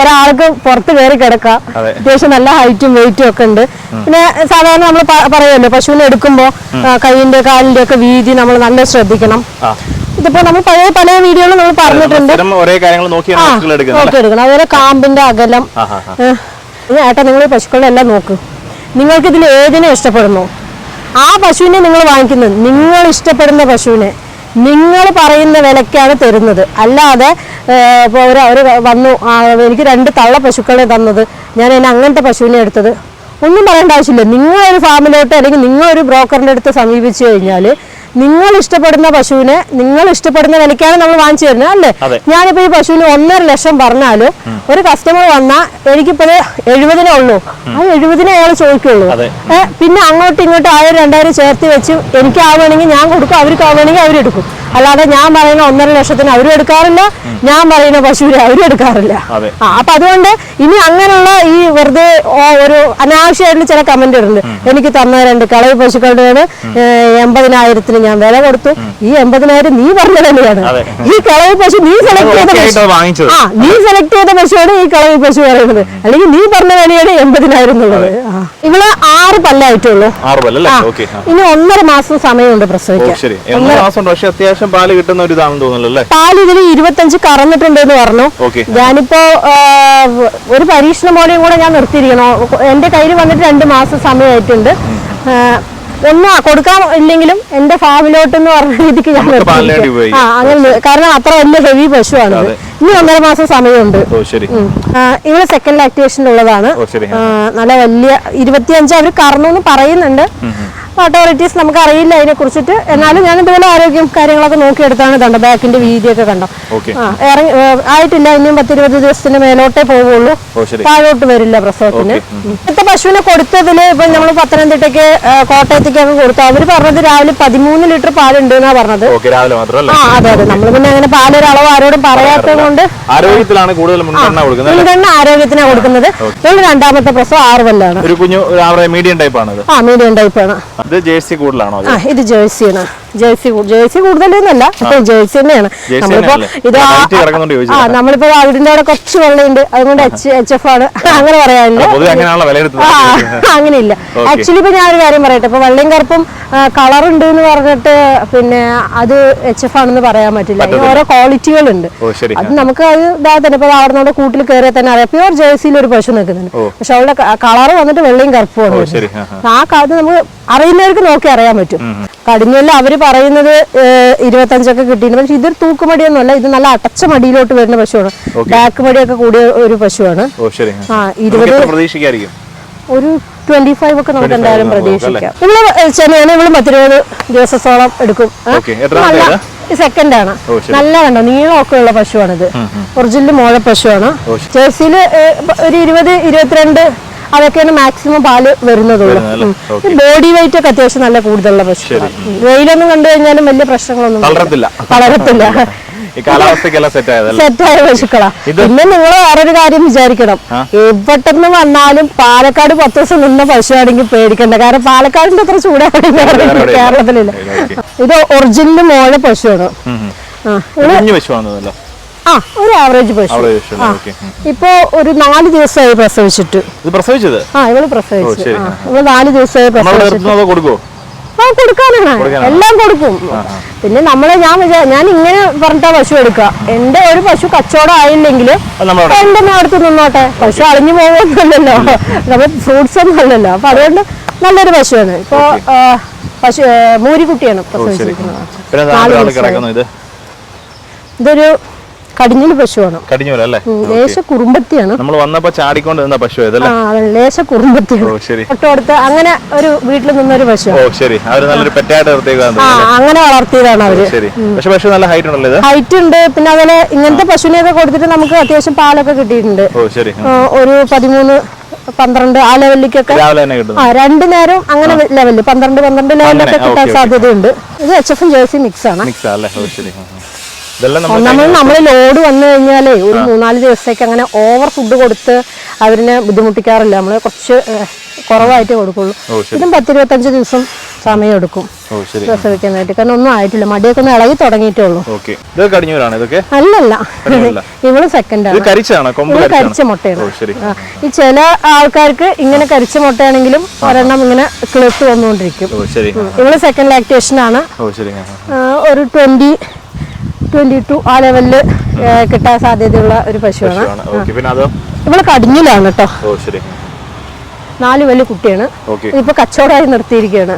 ഒരാൾക്ക് പുറത്ത് കയറി കിടക്കാം അതെ. അത്യാവശ്യം നല്ല ഹൈറ്റും വെയിറ്റും ഒക്കെ ഉണ്ട്. പിന്നെ സാധാരണ നമ്മൾ പറയുമല്ലോ പശുവിനെ എടുക്കുമ്പോ ആ, കൈയിന്റെ കാലിന്റെ ഒക്കെ വീതി നമ്മൾ നല്ല ശ്രദ്ധിക്കണം. ഇതിപ്പോ നമ്മൾ പഴയ പല വീഡിയോകളും നമ്മൾ പറഞ്ഞിട്ടുണ്ട്. ഒരേ കാര്യങ്ങൾ നോക്കി എടുക്കണം അതുപോലെ കാമ്പിന്റെ അകലം. ഏട്ടാ നിങ്ങൾ പശുക്കളുടെ പശുക്കളെ എല്ലാം നോക്ക്. നിങ്ങൾക്ക് ഇതിൽ ഏതിനെ ഇഷ്ടപ്പെടുന്നു? ആ പശുവിനെ നിങ്ങൾ വാങ്ങിക്കുന്നത്. നിങ്ങൾ ഇഷ്ടപ്പെടുന്ന പശുവിനെ. നിങ്ങൾ പറയുന്ന വിലക്കാണ് തരുന്നത്. അല്ലാതെ ഏഹ്, അവർ ഒരു ഒരു വന്നു. എനിക്ക് രണ്ട് തള്ള പശുക്കളെ തന്നത്. ഞാൻ എന്നെ അങ്ങനത്തെ പശുവിനെ എടുത്തത്. ഒന്നും പറയേണ്ട ആവശ്യമില്ല. നിങ്ങളൊരു ഫാമിലോട്ട് അല്ലെങ്കിൽ നിങ്ങളൊരു ബ്രോക്കറിന്റെ അടുത്ത് സമീപിച്ചു കഴിഞ്ഞാൽ നിങ്ങൾ ഇഷ്ടപ്പെടുന്ന പശുവിനെ നിങ്ങൾ ഇഷ്ടപ്പെടുന്ന വിലക്കാണ് നമ്മൾ വാങ്ങിച്ചു തരുന്നത് അല്ലേ. ഞാനിപ്പോ ഈ പശുവിന് ഒന്നര ലക്ഷം പറഞ്ഞാൽ ഒരു കസ്റ്റമർ വന്നാൽ എനിക്കിപ്പോ എഴുപതിനേ ഉള്ളൂ. ആ എഴുപതിനെ അയാൾ ചോദിക്കുള്ളൂ. പിന്നെ അങ്ങോട്ടും ഇങ്ങോട്ടും ആയിരം രണ്ടായിരം ചേർത്ത് വെച്ച് എനിക്ക് ആവുകയാണെങ്കിൽ ഞാൻ കൊടുക്കും അവർക്ക് ആവുകയാണെങ്കിൽ അവരെടുക്കും അല്ലാതെ ഞാൻ പറയുന്ന ഒന്നര ലക്ഷത്തിന് അവരും എടുക്കാറില്ല ഞാൻ പറയുന്ന പശുവിനെ അവരും എടുക്കാറില്ല. അപ്പൊ അതുകൊണ്ട് ഇനി അങ്ങനെയുള്ള ഈ വെറുതെ ഒരു അനാവശ്യമായിട്ടുള്ള ചില കമന്റ് ഇടുന്നുണ്ട്. എനിക്ക് തന്ന രണ്ട് കളവ് പശുക്കളുടെ എൺപതിനായിരത്തിന് ഞാൻ വില കൊടുത്തു. ഈ എൺപതിനായിരം നീ പറഞ്ഞ വിലയാണ് അതെ. ഈ കളവ് പശു നീ സെലക്ട് ചെയ്ത ആ നീ സെലക്ട് ചെയ്ത പശുവാണ് ഈ കളവ് പശു പറയുന്നത്. അല്ലെങ്കിൽ നീ പറഞ്ഞ വിലയാണ് എൺപതിനായിരം എന്നുള്ളത്. ഇവൾ ആറ് പല്ലായിട്ടുള്ളൂ. ഇനി ഒന്നര മാസം സമയമുണ്ട് പ്രസവിക്കാൻ. ഒന്നര മാസം പക്ഷെ അത്യാവശ്യം പാൽ കിട്ടുന്ന ഒരു ഇതാണെന്ന് തോന്നുന്നു അല്ലേ? പാൽ ഇതിൽ ഇരുപത്തഞ്ച് കറന്നിട്ടുണ്ട് എന്ന് പറഞ്ഞു ഞാനിപ്പോ ആ, ഒരു പരീക്ഷണം പോലെയും കൂടെ ഞാൻ നിർത്തിയിരിക്കണോ എന്റെ കയ്യിൽ വന്നിട്ട് രണ്ട് മാസം സമയമായിട്ടുണ്ട്. ആ, ഒന്നും കൊടുക്കാൻ ഇല്ലെങ്കിലും എന്റെ ഫാമിലോട്ട് എന്ന് പറഞ്ഞ രീതിക്ക് ഞാൻ നമുക്ക് പാലിന് വേണ്ടി നിർത്തിയിരിക്കും. ആ അങ്ങനെ കാരണം അത്ര വലിയ ഹെവി പശുവാണ് അതെ. ഇനി ഒന്നര മാസം സമയമുണ്ട്. ഓ ശരി. ഉം. ആ, ഇവൾ സെക്കൻഡ് ലാക്ടേഷനുള്ളതാണ് ഓ ശരി. ആ, നല്ല വലിയ ഇരുപത്തിയഞ്ച് അവർ കറന്നു എന്ന് പറയുന്നുണ്ട്. അതോറിറ്റീസ് നമുക്ക് അറിയില്ല അതിനെ കുറിച്ചിട്ട് എന്നാലും ഞാൻ ഇതുപോലെ ആരോഗ്യം കാര്യങ്ങളൊക്കെ നോക്കിയെടുത്താണ് കണ്ടോ ബാക്കിന്റെ വീതിയൊക്കെ കണ്ടോ. ഇറങ്ങി ആയിട്ടില്ല. ഇനിയും പത്തിരുപത് ദിവസത്തിന് മേലോട്ടേ പോവുള്ളൂ. താഴോട്ട് വരില്ല പ്രസവത്തിന്. ഇന്നത്തെ പശുവിനെ കൊടുത്തതിൽ ഇപ്പൊ നമ്മൾ പത്തനംതിട്ടയ്ക്ക് കോട്ടയത്തേക്കൊക്കെ കൊടുത്തു. അവർ പറഞ്ഞത് രാവിലെ പതിമൂന്ന് ലിറ്റർ പാലുണ്ട് എന്നാ പറഞ്ഞത് ആ അതെ അതെ. നമ്മൾ പിന്നെ അങ്ങനെ പാലൊരളവ് ആരോടും പറയാത്തത് കൊണ്ട് ആരോഗ്യത്തിലാണ് കൂടുതൽ മുൻഗണന ആരോഗ്യത്തിനാണ് കൊടുക്കുന്നത്. രണ്ടാമത്തെ പ്രസവം ആറ് കൊല്ലാണ്. ഒരു കുഞ്ഞു മീഡിയം ടൈപ്പ് ആണ് ആ മീഡിയം ടൈപ്പാണ്. ഇത് ജേഴ്സി കൂടുതലാണോ? ഇത് ജേഴ്സിയാണ്. ജേഴ്സി ജേഴ്സി കൂടുതലൊന്നല്ല ഇപ്പൊ ജേഴ്സി തന്നെയാണ്. നമ്മളിപ്പോ? ഇത് ആ-. നമ്മളിപ്പോ വീടിന്റെ അവിടെ കുറച്ച് വെള്ളമുണ്ട് അതുകൊണ്ട് എച്ച് എച്ച് എഫ് ആണ്. അങ്ങനെ പറയാനില്ല അങ്ങനെയില്ല. ആക്ച്വലി ഇപ്പൊ ഒരു കാര്യം പറയട്ടെ. ഇപ്പൊ വെള്ളയും കറുപ്പും കളർ ഉണ്ട് എന്ന് പറഞ്ഞിട്ട് പിന്നെ അത് എച്ച് എഫ് ആണെന്ന് പറയാൻ പറ്റില്ല. ഓരോ ക്വാളിറ്റികളുണ്ട് ഉണ്ട് അത് നമുക്ക് അത് ഇതാ തന്നെ. ഇപ്പൊ അവിടെ കൂട്ടിൽ കയറിയാൽ തന്നെ അറിയാം. പ്യൂർ ജേഴ്സിയിൽ ഒരു പശു നിൽക്കുന്നുണ്ട്. പക്ഷെ അവളുടെ കളർ വന്നിട്ട് വെള്ളയും കറുപ്പുമാണ് ശരി. ആ, അത് നമുക്ക് അറിയുന്നവർക്ക് നോക്കി അറിയാൻ പറ്റും. കടിഞ്ഞല്ല അവർ പറയുന്നത് ഇരുപത്തഞ്ചൊക്കെ കിട്ടിയിട്ടുണ്ട്. പക്ഷെ ഇതൊരു തൂക്കുമടിയൊന്നുമല്ല ഇത് നല്ല അടച്ച മടിയിലോട്ട് വരുന്ന പശുവാണ്. ബാക്ക് മടിയൊക്കെ കൂടിയ ഒരു പശുവാണ്. ആ. ഇരുപത് ഒരു ട്വന്റി ഫൈവ് ഒക്കെ നമുക്ക് 25 എന്തായാലും പ്രതീക്ഷിക്കാം. ഇവൾ ചെന്നൈയാണ് ഇവൾ പത്തിരുപത് ദിവസത്തോളം എടുക്കും. നല്ല സെക്കൻഡ് ആണ്. നല്ല കണ്ടോ നീളമൊക്കെ ഉള്ള പശുവാണിത് ഒറിജിനൽ മോഴ പശുവാണ്. ജേഴ്സിയിൽ ഒരു ഇരുപത് ഇരുപത്തിരണ്ട് അതൊക്കെയാണ് മാക്സിമം പാൽ വരുന്നതുള്ളൂ. ബോഡി വെയിറ്റ് ഒക്കെ അത്യാവശ്യം നല്ല കൂടുതലുള്ള ഉം. വെയിലൊന്നും കണ്ടു കഴിഞ്ഞാലും വലിയ പ്രശ്നങ്ങളൊന്നും വളരത്തില്ല സെറ്റായ പശുക്കളാ? പിന്നെ നിങ്ങൾ വേറൊരു കാര്യം വിചാരിക്കണം. എവിടെന്ന് വന്നാലും പാലക്കാട് പത്ത് ദിവസം നിന്ന പശുവാണെങ്കിൽ പേടിക്കണ്ട. കാരണം പാലക്കാടിന്റെ അത്ര ചൂടാണ് കേരളത്തിലില്ല. ഇത് ഒറിജിനൽ മോഴ പശുവാണ്. ആ കുഞ്ഞു പശുവാണെന്നല്ലോ? ആ ഒരു ആവറേജ് പശു അവിടെ ഇപ്പോ ഒരു നാല് ദിവസമായി പ്രസവിച്ചിട്ട്. പ്രസവിച്ചത്? ആ ഇവൾ പ്രസവിച്ചു. ആ, ഇവൾ നാല് ദിവസമായി പ്രസവിച്ചിട്ട്. കൊടുക്കുവോ? ആ കൊടുക്കാനാണ്. എല്ലാം കൊടുക്കും. പിന്നെ നമ്മളെ ഞാൻ വിചാ ഞാൻ ഇങ്ങനെ പറഞ്ഞിട്ടാ പശു എടുക്ക. എന്റെ ഒരു പശു കച്ചവടം ആയില്ലെങ്കിൽ നമ്മളവിടെ എന്റെ അടുത്ത് നിന്നോട്ടെ. പശു അളിഞ്ഞു പോകുന്നല്ലോ നമ്മൾ ഫ്രൂട്ട്സ് ഒന്നും അല്ലല്ലോ. അപ്പൊ അതുകൊണ്ട് നല്ലൊരു പശുവാണ്. ഇപ്പൊ ആ, പശു ആ, മൂരിക്കുട്ടിയാണ് ശരി. പ്രസവിച്ചിരിക്കുന്നത്. പിന്നെ നാല് നാല് ദിവസമായി. കിടക്കുന്നു ഇത്? ഇതൊരു കടിഞ്ഞിൽ പശുവാണ്. കടിഞ്ഞു പോലെ അല്ലേ ലേശ കുറുമ്പത്തിയാണ്. നമ്മൾ വന്നപ്പോ ചാടിക്കൊണ്ട് നിന്ന പശു ഇതല്ലേ ആ ലേശ കുറുമ്പത്തിയാണ്. ശരി. തൊട്ട് അങ്ങനെ ഒരു വീട്ടിൽ നിന്നൊരു ഓ ശരി. അവർ നല്ലൊരു പെറ്റായിട്ട് നിർത്തിയേക്കാന്ന് ആ അങ്ങനെ വളർത്തിയതാണ് അവർ. ശരി. പക്ഷെ പശു നല്ല ഹൈറ്റ് ഉണ്ടല്ലോ ഇത്? ഹൈറ്റ് ഉണ്ട്. പിന്നെ അതുപോലെ ഇങ്ങനത്തെ പശുവിനെയൊക്കെ കൊടുത്തിട്ട് നമുക്ക് അത്യാവശ്യം പാലൊക്കെ കിട്ടിയിട്ടുണ്ട്. ഓ ശരി. ആ, ഒരു പതിമൂന്ന് പന്ത്രണ്ട് ആ ലെവലിലേക്കൊക്കെ രാവിലെ തന്നെ കിട്ടുന്നു. ആ രണ്ടു നേരം അങ്ങനെ ലെവലിൽ പന്ത്രണ്ട് പന്ത്രണ്ട് ലെവലിലൊക്കെ കിട്ടാൻ. സാധ്യതയുണ്ട്. ഇത് എച്ച് എഫും ജേഴ്സി മിക്സ് ആണ്. മിക്സ് അല്ലേ? ഓ ശരി. ആ, ആ. നമ്മൾ നമ്മൾ ലോഡ് വന്നു കഴിഞ്ഞാലേ ഒരു മൂന്നാൽ ദിവസത്തേക്ക് അങ്ങനെ ഓവർ ഫുഡ് കൊടുത്ത് അവരിനെ ബുദ്ധിമുട്ടിക്കാറില്ല. നമ്മൾ കുറച്ച് കുറവായിട്ടേ കൊടുക്കുള്ളൂ. ഇതും പത്തിരുപത്തഞ്ച് ദിവസം സമയം എടുക്കും പ്രസവിക്കാനായിട്ട് കാരണം ഒന്നും ആയിട്ടില്ല. മടിയൊക്കെ ഒന്ന് ഇളകി തുടങ്ങിയിട്ടേ ഉള്ളൂ. അല്ലല്ല. ഇവൾ സെക്കൻഡ് ആണ്. കരിച്ച മുട്ടയാണ്. ഈ ചില ആൾക്കാർക്ക് ഇങ്ങനെ കരിച്ച മുട്ടയാണെങ്കിലും ഒരെണ്ണം ഇങ്ങനെ കിളിർത്ത് വന്നുകൊണ്ടിരിക്കും. ഇവൾ സെക്കൻഡ് ലാക്ടേഷൻ ആണ്. ഒരു ട്വന്റി ട്വന്റി ടു ആ ലെവലിൽ കിട്ടാൻ സാധ്യതയുള്ള ഒരു പശുവാണ്. ഇവൾ കടിഞ്ഞിലാണ് കേട്ടോ നാല് വലിയ കുട്ടിയാണ്. ഇപ്പൊ കച്ചവടമായി നിർത്തിയിരിക്കുകയാണ്